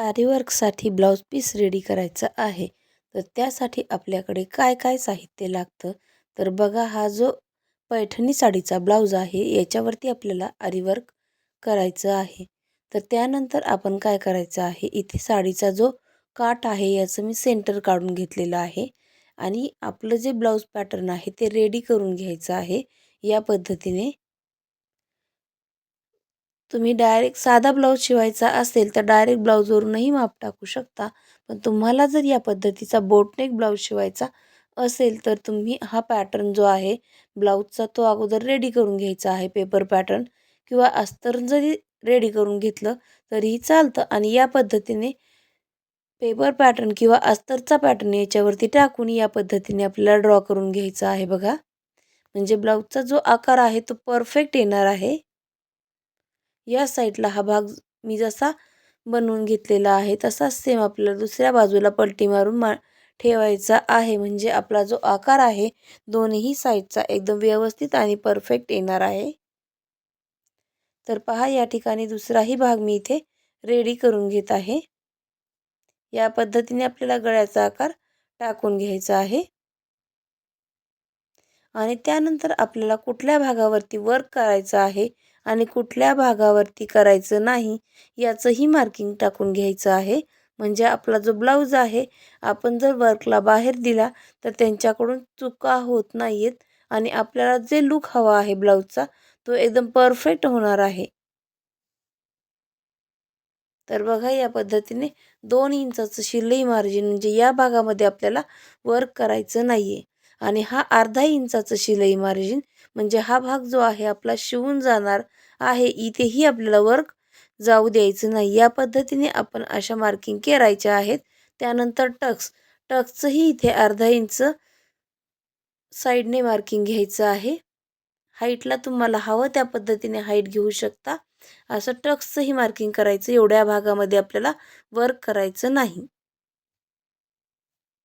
आरीवर्कसाठी blouse piece ready करायचा आहे. तर त्यासाठी आपल्याकडे काय काय साहित्य लागतं? तर बघा हा जो पैठणी साडीचा ब्लाऊज आहे याच्यावरती आपल्याला आरीवर्क करायचं आहे. तर त्यानंतर आपण काय करायचं आहे? इथे साडीचा जो काठ आहे याचं मी सेंटर काढून घेतलेलं आहे. आणि आपलं जे ब्लाऊज पॅटर्न आहे ते रेडी करून घ्यायचं आहे. या पद्धतीने तुम्ही डायरेक्ट साधा ब्लाऊज शिवायचा असेल तर डायरेक्ट ब्लाऊजवरूनही माप टाकू शकता. पण तुम्हाला जर या पद्धतीचा बोटनेक ब्लाऊज शिवायचा असेल तर तुम्ही हा पॅटर्न जो आहे ब्लाऊजचा तो अगोदर रेडी करून घ्यायचा आहे पेपर पॅटर्न किंवा अस्तर जरी रेडी करून घेतलं तरीही चालतं आणि या पद्धतीने पेपर पॅटर्न किंवा अस्तरचा पॅटर्न याच्यावरती टाकून या पद्धतीने आपल्याला ड्रॉ करून घ्यायचा आहे बघा. म्हणजे ब्लाऊजचा जो आकार आहे तो परफेक्ट येणार आहे. या साईडला हा भाग मी जसा बनवून घेतलेला आहे तसाच सेम आपल्याला दुसऱ्या बाजूला पलटी मारून मा ठेवायचा आहे. म्हणजे आपला जो आकार आहे दोन्ही साईडचा एकदम व्यवस्थित आणि परफेक्ट येणार आहे. तर पहा या ठिकाणी दुसराही भाग मी इथे रेडी करून घेत आहे. या पद्धतीने आपल्याला गळ्याचा आकार टाकून घ्यायचा आहे. आणि त्यानंतर आपल्याला कुठल्या भागावरती वर्क करायचं आहे आणि कुठल्या भागावरती करायचं नाही याचंही मार्किंग टाकून घ्यायचं आहे. म्हणजे आपला जो ब्लाऊज आहे आपण जर वर्कला बाहेर दिला तर त्यांच्याकडून चुका होत नाही आहेत आणि आपल्याला जे लुक हवा आहे ब्लाऊजचा तो एकदम परफेक्ट होणार आहे. तर बघा या पद्धतीने दोन इंचाचं शिलाई मार्जिन म्हणजे या भागामध्ये आपल्याला वर्क करायचं नाही आहे आणि हा अर्धा इंचाचं शिलाई मार्जिन म्हणजे हा भाग जो आहे आपला शिवून जाणार आहे इथेही आपल्याला वर्क जाऊ द्यायचं नाही. या पद्धतीने आपण अशा मार्किंग करायच्या आहेत. त्यानंतर टक्स टक्सचंही इथे अर्धा इंच साईडने मार्किंग घ्यायचं आहे. हाईटला तुम्हाला हवं त्या पद्धतीने हाईट घेऊ शकता. असं टक्सचंही मार्किंग करायचं. एवढ्या भागामध्ये आपल्याला वर्क करायचं नाही.